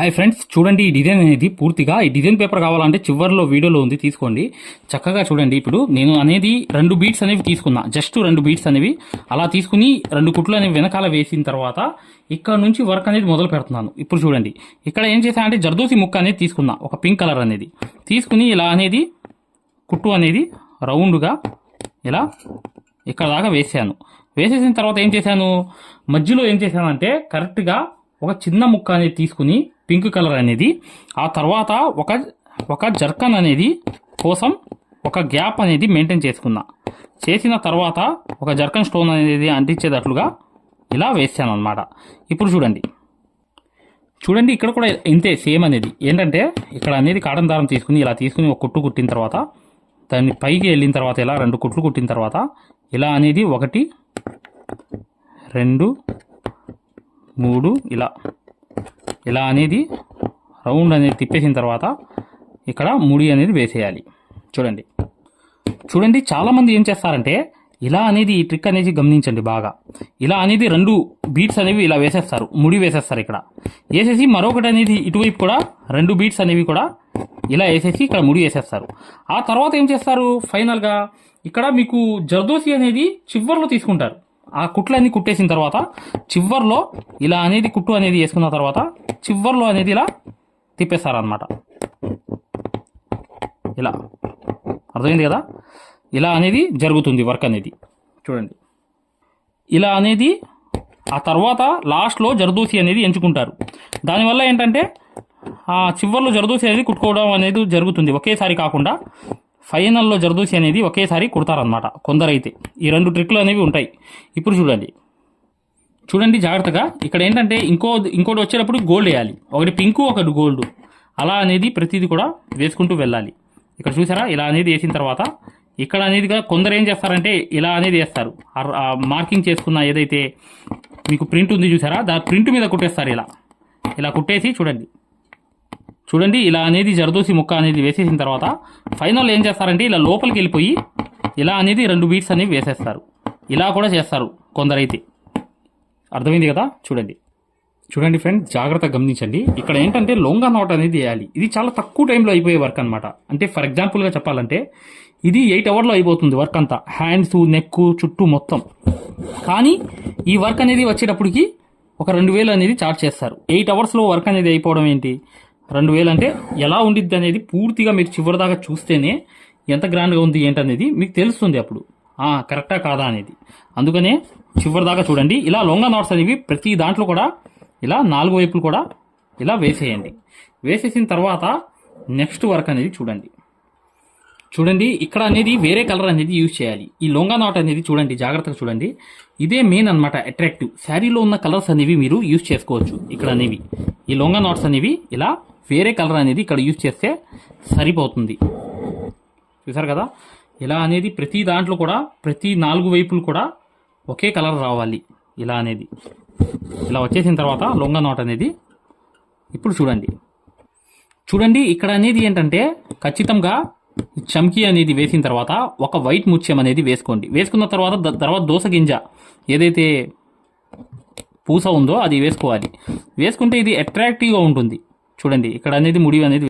Hi friends చూడండి ఈ design అనేది పూర్తిగా ఈ డిజైన్ పేపర్ కావాలంటే చివరిలో వీడియోలో ఉంది తీసుకోండి. చక్కగా చూడండి ఇప్పుడు నేను అనేది రెండు బీట్స్ అనేవి తీసుకున్నా. జస్ట్ రెండు బీట్స్ అనేవి. అలా తీసుకుని రెండు కుట్లు అనేవి వెనకాల వేసిన తర్వాత ఇక్కడ నుంచి వర్క్ అనేది మొదలు పెడుతున్నాను. ఇప్పుడు చూడండి ఇక్కడ ఏం చేశానంటే జర్దోసి ముక్క అనేది తీసుకున్నా ఒక పింక్ కలర్ అనేది. తీసుకుని ఇలా అనేది కుట్టు అనేది రౌండ్గా ఇలా ఇక్కడ దాకా వేసాను వేసేసిన తర్వాత ఏం చేశాను? మధ్యలో ఏం చేశానంటే కరెక్ట్గా ఒక చిన్న ముక్క అనేది తీసుకుని పింక్ కలర్ అనేది ఆ తర్వాత ఒక ఒక జర్కన్ అనేది కోసం ఒక గ్యాప్ అనేది మెయింటైన్ చేసుకున్నా. చేసిన తర్వాత ఒక జర్కన్ స్టోన్ అనేది అంటించేటట్లుగా ఇలా వేసాను అనమాట ఇప్పుడు చూడండి. చూడండి ఇక్కడ కూడా ఇంతే సేమ్ అనేది. ఏంటంటే ఇక్కడ అనేది కాటన్ దారం తీసుకుని ఇలా తీసుకుని ఒక కుట్టు కుట్టిన తర్వాత దాన్ని పైకి వెళ్ళిన తర్వాత ఇలా రెండు కుట్లు కుట్టిన తర్వాత ఇలా అనేది ఒకటి రెండు మూడు ఇలా. ఇలా అనేది రౌండ్ అనేది తిప్పేసిన తర్వాత ఇక్కడ ముడి అనేది వేసేయాలి. చూడండి. చూడండి చాలామంది ఏం చేస్తారంటే ఇలా అనేది ఈ ట్రిక్ అనేది గమనించండి బాగా. ఇలా అనేది రెండు బీట్స్ అనేవి ఇలా వేసేస్తారు ముడి వేసేస్తారు ఇక్కడ. వేసేసి మరొకటి అనేది ఇటువైపు కూడా రెండు బీట్స్ అనేవి కూడా ఇలా వేసేసి ఇక్కడ ముడి వేసేస్తారు. ఆ తర్వాత ఏం చేస్తారు? ఫైనల్గా ఇక్కడ మీకు జర్దోసి అనేది చివర్లో తీసుకుంటారు. ఆ కుట్లన్నీ కుట్టేసిన తర్వాత చివర్లో ఇలా అనేది కుట్టు అనేది వేసుకున్న తర్వాత చివర్లో అనేది ఇలా తిప్పేస్తారనమాట ఇలా. అర్థమైంది కదా? ఇలా అనేది జరుగుతుంది వర్క్ అనేది. చూడండి. ఇలా అనేది ఆ తర్వాత లాస్ట్లో జరదోసి అనేది ఎంచుకుంటారు. దానివల్ల ఏంటంటే ఆ చివర్లో జరదోసి అనేది కుట్టుకోవడం అనేది జరుగుతుంది. ఒకేసారి కాకుండా ఫైనల్లో జరదోసి అనేది ఒకేసారి కుడతారనమాట కొందరైతే ఈ రెండు ట్రిక్లు అనేవి ఉంటాయి. ఇప్పుడు చూడండి. చూడండి జాగ్రత్తగా. ఇక్కడ ఏంటంటే ఇంకో ఇంకోటి వచ్చేటప్పుడు గోల్డ్ వేయాలి. ఒకటి పింకు ఒకటి గోల్డ్. అలా అనేది ప్రతిదీ కూడా వేసుకుంటూ వెళ్ళాలి. ఇక్కడ చూసారా? ఇలా అనేది వేసిన తర్వాత ఇక్కడ అనేది కొందరు ఏం చేస్తారంటే ఇలా అనేది వేస్తారు. మార్కింగ్ చేసుకున్న ఏదైతే మీకు ప్రింట్ ఉంది చూసారా? దా ప్రింట్ మీద కుట్టేస్తారు ఇలా. ఇలా కుట్టేసి చూడండి. చూడండి ఇలా అనేది జరదోసి ముక్క అనేది వేసేసిన తర్వాత ఫైనల్ ఏం చేస్తారంటే ఇలా లోపలికి వెళ్ళిపోయి ఇలా అనేది రెండు బీట్స్ అనేవి వేసేస్తారు. ఇలా కూడా చేస్తారు కొందరైతే. అర్థమైంది కదా? చూడండి. చూడండి ఫ్రెండ్ జాగ్రత్తగా గమనించండి. ఇక్కడ ఏంటంటే లొంగా నోట్ అనేది వేయాలి. ఇది చాలా తక్కువ టైంలో అయిపోయే వర్క్ అనమాట అంటే ఫర్ ఎగ్జాంపుల్గా చెప్పాలంటే ఇది ఎయిట్ అవర్లో అయిపోతుంది వర్క్ అంతా. హ్యాండ్స్ నెక్ చుట్టూ మొత్తం. కానీ ఈ వర్క్ అనేది వచ్చేటప్పటికి ఒక రెండు వేలు అనేది చార్జ్ చేస్తారు. ఎయిట్ అవర్స్లో వర్క్ అనేది అయిపోవడం ఏంటి? రెండు వేలు అంటే ఎలా ఉండిద్ది అనేది పూర్తిగా మీరు చివరిదాకా చూస్తేనే ఎంత గ్రాండ్గా ఉంది ఏంటనేది మీకు తెలుస్తుంది అప్పుడు. కరెక్టా కాదా అనేది. అందుకనే చివరిదాకా చూడండి. ఇలా లొంగ నాట్స్ అనేవి ప్రతి దాంట్లో కూడా ఇలా నాలుగు వైపులు కూడా ఇలా వేసేయండి. వేసేసిన తర్వాత నెక్స్ట్ వర్క్ అనేది చూడండి. చూడండి ఇక్కడ అనేది వేరే కలర్ అనేది యూజ్ చేయాలి. ఈ లొంగా నాట్ అనేది చూడండి జాగ్రత్తగా చూడండి. ఇదే మెయిన్ అన్నమాట అట్రాక్టివ్ శారీలో ఉన్న కలర్స్ అనేవి మీరు యూజ్ చేసుకోవచ్చు ఇక్కడ అనేవి. ఈ లొంగా నాట్స్ అనేవి ఇలా వేరే కలర్ అనేది ఇక్కడ యూజ్ చేస్తే సరిపోతుంది. చూసారు కదా? ఇలా అనేది ప్రతి దాంట్లో కూడా ప్రతి నాలుగు వైపులు కూడా ఒకే కలర్ రావాలి. ఇలా అనేది. ఇలా వచ్చేసిన తర్వాత లొంగ నోట్ అనేది ఇప్పుడు చూడండి. చూడండి ఇక్కడ అనేది ఏంటంటే ఖచ్చితంగా చమ్కీ అనేది వేసిన తర్వాత ఒక వైట్ ముత్యం అనేది వేసుకోండి. వేసుకున్న తర్వాత తర్వాత దోస గింజ ఏదైతే పూస ఉందో అది వేసుకోవాలి. వేసుకుంటే ఇది అట్రాక్టివ్గా ఉంటుంది. చూడండి ఇక్కడ అనేది ముడి అనేది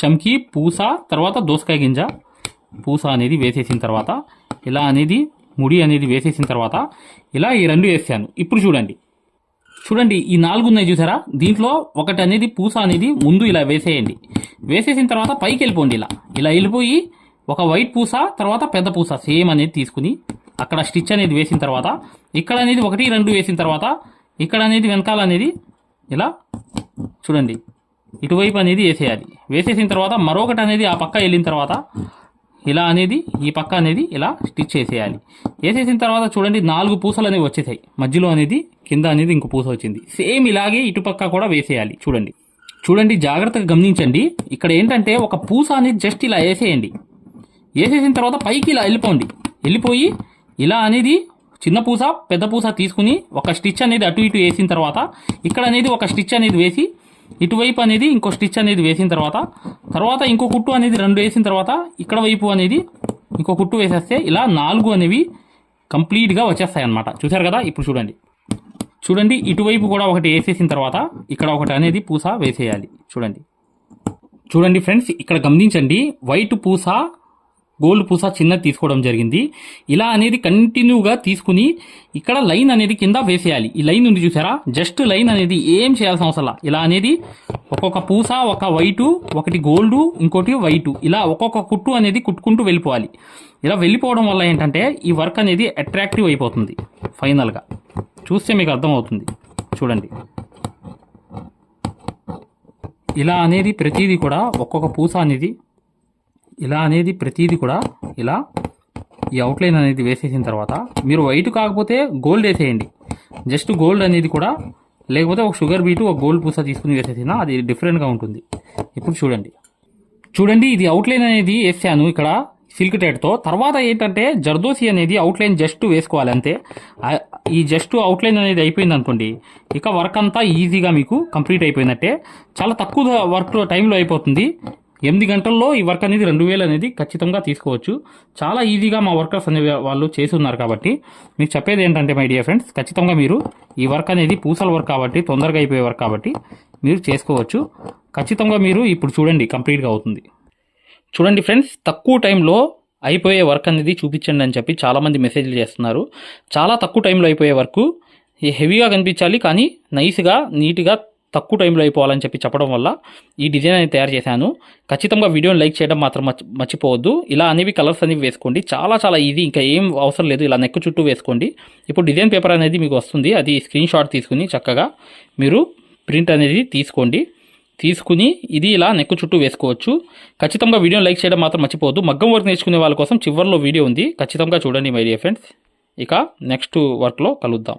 చమ్కి పూస తర్వాత దోసకాయ గింజ. పూస అనేది వేసేసిన తర్వాత ఇలా అనేది ముడి అనేది వేసేసిన తర్వాత ఇలా ఈ రెండు వేసాను. ఇప్పుడు చూడండి. చూడండి ఈ నాలుగు ఉన్నాయి చూసారా? దీంట్లో ఒకటి అనేది పూస అనేది ముందు ఇలా వేసేయండి. వేసేసిన తర్వాత పైకి వెళ్ళిపోండి ఇలా. ఇలా వెళ్ళిపోయి ఒక వైట్ పూస తర్వాత పెద్ద పూస సేమ్ అనేది తీసుకుని అక్కడ స్టిచ్ అనేది వేసిన తర్వాత ఇక్కడ అనేది ఒకటి రెండు వేసిన తర్వాత ఇక్కడ అనేది వెనకాల అనేది ఇలా చూడండి. ఇటువైపు అనేది వేసేయాలి. వేసేసిన తర్వాత మరొకటి అనేది ఆ పక్క వెళ్ళిన తర్వాత ఇలా అనేది ఈ పక్క అనేది ఇలా స్టిచ్ చేసేయాలి. వేసేసిన తర్వాత చూడండి నాలుగు పూసలు అనేవి వచ్చేసాయి. మధ్యలో అనేది కింద అనేది ఇంకో పూస వచ్చింది. సేమ్ ఇలాగే ఇటుపక్క కూడా వేసేయాలి. చూడండి. చూడండి జాగ్రత్తగా గమనించండి. ఇక్కడ ఏంటంటే ఒక పూస అనేది జస్ట్ ఇలా వేసేయండి. వేసేసిన తర్వాత పైకి ఇలా వెళ్ళిపోండి. వెళ్ళిపోయి ఇలా అనేది చిన్న పూస పెద్ద పూస తీసుకుని ఒక స్టిచ్ అనేది అటు ఇటు వేసిన తర్వాత ఇక్కడ అనేది ఒక స్టిచ్ అనేది వేసి ఇటువైపు అనేది ఇంకో స్టిచ్ అనేది వేసిన తర్వాత తర్వాత ఇంకో కుట్టు అనేది రెండు వేసిన తర్వాత ఇక్కడ వైపు అనేది ఇంకో కుట్టు వేసేస్తే ఇలా నాలుగు అనేవి కంప్లీట్గా వచ్చేస్తాయి అన్నమాట. చూశారు కదా? ఇప్పుడు చూడండి. చూడండి ఇటువైపు కూడా ఒకటి వేసేసిన తర్వాత ఇక్కడ ఒకటి అనేది పూస వేసేయాలి. చూడండి. చూడండి ఫ్రెండ్స్ ఇక్కడ గమనించండి వైట్ పూస గోల్డ్ పూస చిన్నది తీసుకోవడం జరిగింది. ఇలా అనేది కంటిన్యూగా తీసుకుని ఇక్కడ లైన్ అనేది కింద వేసేయాలి. ఈ లైన్ ఉంది చూసారా? జస్ట్ లైన్ అనేది ఏం చేయాల్సిన అవసరం ఇలా అనేది ఒక్కొక్క పూస ఒక వైటు ఒకటి గోల్డ్ ఇంకోటి వైటు. ఇలా ఒక్కొక్క కుట్టు అనేది కుట్టుకుంటూ వెళ్ళిపోవాలి. ఇలా వెళ్ళిపోవడం వల్ల ఏంటంటే ఈ వర్క్ అనేది అట్రాక్టివ్ అయిపోతుంది. ఫైనల్గా చూస్తే మీకు అర్థమవుతుంది. చూడండి. ఇలా అనేది ప్రతిదీ కూడా ఒక్కొక్క పూస అనేది ఇలా అనేది ప్రతిదీ కూడా ఇలా ఈ అవుట్లైన్ అనేది వేసేసిన తర్వాత మీరు వైట్ కాకపోతే గోల్డ్ వేసేయండి. జస్ట్ గోల్డ్ అనేది కూడా లేకపోతే ఒక షుగర్ బీటు ఒక గోల్డ్ పూస తీసుకుని వేసేసినా అది డిఫరెంట్గా ఉంటుంది. ఇప్పుడు చూడండి. చూడండి ఇది అవుట్లైన్ అనేది వేసాను. ఇక్కడ సిల్క్ టైట్తో తర్వాత ఏంటంటే జర్దోసి అనేది అవుట్లైన్ జస్ట్ వేసుకోవాలి అంతే. ఈ జస్ట్ అవుట్లైన్ అనేది అయిపోయింది అనుకోండి ఇక వర్క్ అంతా ఈజీగా మీకు కంప్లీట్ అయిపోయినట్టే. చాలా తక్కువ వర్క్ టైంలో అయిపోతుంది. ఎనిమిది గంటల్లో ఈ వర్క్ అనేది రెండు వేలు అనేది ఖచ్చితంగా తీసుకోవచ్చు. చాలా ఈజీగా మా వర్కర్స్ అనే వాళ్ళు చేసి ఉన్నారు కాబట్టి మీకు చెప్పేది ఏంటంటే మై డియర్ ఫ్రెండ్స్ ఖచ్చితంగా మీరు ఈ వర్క్ అనేది పూసల వర్క్ కాబట్టి తొందరగా అయిపోయే వర్క్ కాబట్టి మీరు చేసుకోవచ్చు. ఖచ్చితంగా మీరు ఇప్పుడు చూడండి కంప్లీట్గా అవుతుంది. చూడండి ఫ్రెండ్స్ తక్కువ టైంలో అయిపోయే వర్క్ అనేది చూపించండి అని చెప్పి చాలామంది మెసేజ్లు చేస్తున్నారు. చాలా తక్కువ టైంలో అయిపోయే వర్క్ హెవీగా కనిపించాలి కానీ నైస్గా నీట్గా తక్కువ టైంలో అయిపోవాలని చెప్పి చెప్పడం వల్ల ఈ డిజైన్ అనేది తయారు చేశాను. ఖచ్చితంగా వీడియోని లైక్ చేయడం మాత్రం మర్చిపోవద్దు. ఇలా అనేవి కలర్స్ అనేవి వేసుకోండి. చాలా చాలా ఈజీ. ఇంకా ఏం అవసరం లేదు. ఇలా నెక్ చుట్టూ వేసుకోండి. ఇప్పుడు డిజైన్ పేపర్ అనేది మీకు వస్తుంది. అది స్క్రీన్ షాట్ తీసుకుని చక్కగా మీరు ప్రింట్ అనేది తీసుకోండి. తీసుకుని ఇది ఇలా నెక్కు చుట్టూ వేసుకోవచ్చు. ఖచ్చితంగా వీడియోని లైక్ చేయడం మాత్రం మర్చిపోవద్దు. మగ్గం వర్క్ నేర్చుకునే వాళ్ళ కోసం చివరిలో వీడియో ఉంది. ఖచ్చితంగా చూడండి మై డియర్ ఫ్రెండ్స్. ఇక నెక్స్ట్ వర్క్లో కలుద్దాం.